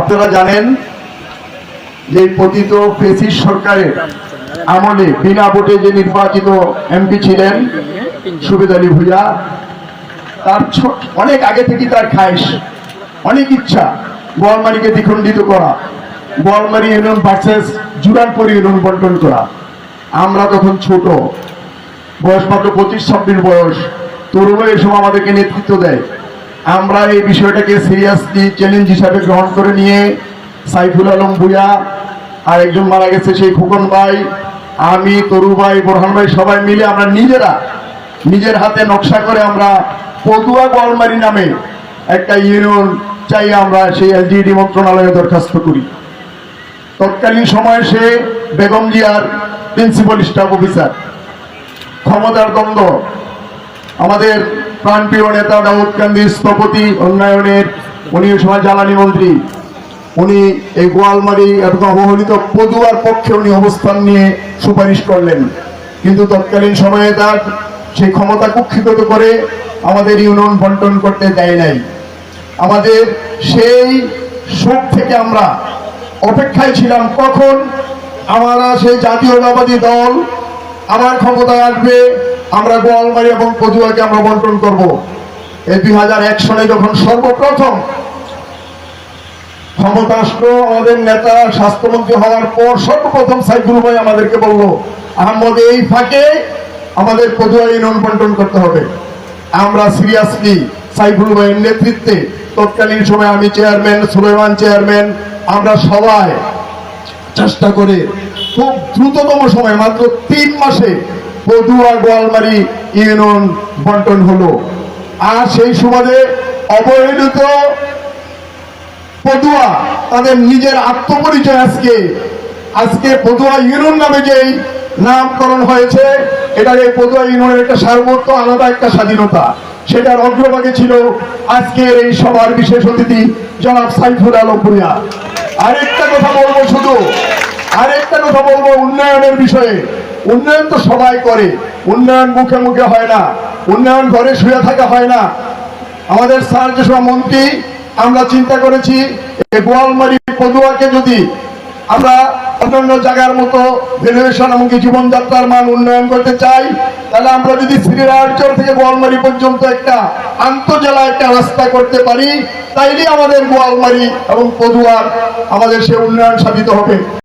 আপনারা জানেন যে পতিত ফেসিস সরকারের আমলে বিনা ভোটে যে নির্বাচিত এমপি ছিলেন সুবেদ আলী ভুইয়া, তার অনেক আগে থেকে তার খায়স অনেক ইচ্ছা গোয়ালমারিকে দ্বিখণ্ডিত করা, Goalmari union versus Juranpur union বন্টন করা। আমরা তখন ছোট, বয়স মাত্র পঁচিশ ছাব্বিশ বয়স তরুণ সময় আমাদেরকে নেতৃত্ব দেয়। আমরা এই বিষয়টাকে সিরিয়াসলি চ্যালেঞ্জ হিসাবে গ্রহণ করে নিয়ে সাইফুল আলম ভুয়া আর একজন মারা গেছে সেই খোকন ভাই, আমি, তরু ভাই, বোরহান ভাই সবাই মিলে আমরা নিজেরা নিজের হাতে নকশা করে আমরা পটুয়া গোয়ালমারি নামে একটা ইউনিয়ন চাই আমরা সেই এলজিডি মন্ত্রণালয়ে দরখাস্ত করি। তৎকালীন সময়ে সে বেগম জিয়ার প্রিন্সিপাল স্টাফ অফিসার ক্ষমতার দ্বন্দ্ব। আমাদের প্রাণপ্রিয় নেতা দাউদ কান্দি স্থপতি উন্নয়নের, উনি সময় জ্বালানি মন্ত্রী। উনি এই গোয়ালমারি এবং অবহেলিত পদুয়ার পক্ষে উনি অবস্থান নিয়ে সুপারিশ করলেন। কিন্তু তৎকালীন সময়ে তার সেই ক্ষমতা কুক্ষিগত করে আমাদের ইউনিয়ন বন্টন করতে দেয় নাই। আমাদের সেই শোক থেকে আমরা অপেক্ষায় ছিলাম কখন? আমরা সেই জাতীয়তাবাদী দল আমার ক্ষমতায় আসবে আমরা গোয়ালমারি এবং পদুয়াকে আমরা বন্টন করব। এই দুই সনে যখন সর্বপ্রথম ক্ষমতা আসলো আমাদের নেতা স্বাস্থ্যমন্ত্রী হওয়ার পর সর্বপ্রথম সাইফুল ভাই আমাদেরকে বলল, আহমদ, এই ফাঁকে আমাদের পদুয়া ইউনিয়ন বন্টন করতে হবে। আমরা সিরিয়াসলি সাইফুল ভাইয়ের নেতৃত্বে তৎকালীন সময় আমি চেয়ারম্যান, সুলেমান চেয়ারম্যান, আমরা সবাই চেষ্টা করে খুব দ্রুততম সময়, মাত্র তিন মাসে পদুয়া গোয়ালমারি ইউনিয়ন বন্টন হলো। আর সেই সুবাদে অবহেলিত পদুয়া তাদের নিজের আত্মপরিচয় আজকে আজকে পদুয়া ইউনিয়ন নামে যেই নামকরণ হয়েছে, এটার এই পদুয়া ইউনিয়নের একটা সার্বত্র আলাদা একটা স্বাধীনতা। সেটার অগ্রভাগে ছিল আজকের এই সবার বিশেষ অতিথি জনাব সাইফুল আলম ভুইয়া আরেকটা কথা বলব শুধু, আরেকটা কথা বলব উন্নয়নের বিষয়ে। উন্নয়ন তো সবাই করে। উন্নয়ন মুখে মুখে হয় না। উন্নয়ন ঘরে শুয়ে থাকা হয় না। আমাদের স্যার যে মন্ত্রী, আমরা চিন্তা করেছি, এই গোয়ালমারি পদুয়াকে যদি আমরা অন্যান্য জায়গার মতো ভ্যালুয়েশন এমনকি জীবনযাত্রার মান উন্নয়ন করতে চাই, তাহলে আমরা যদি শ্রীরাজচর থেকে গোয়ালমারি পর্যন্ত একটা আন্তজেলা একটা রাস্তা করতে পারি তাইলে আমাদের গোয়ালমারি এবং পদুয়ার আমাদের সে উন্নয়ন সাধিত হবে।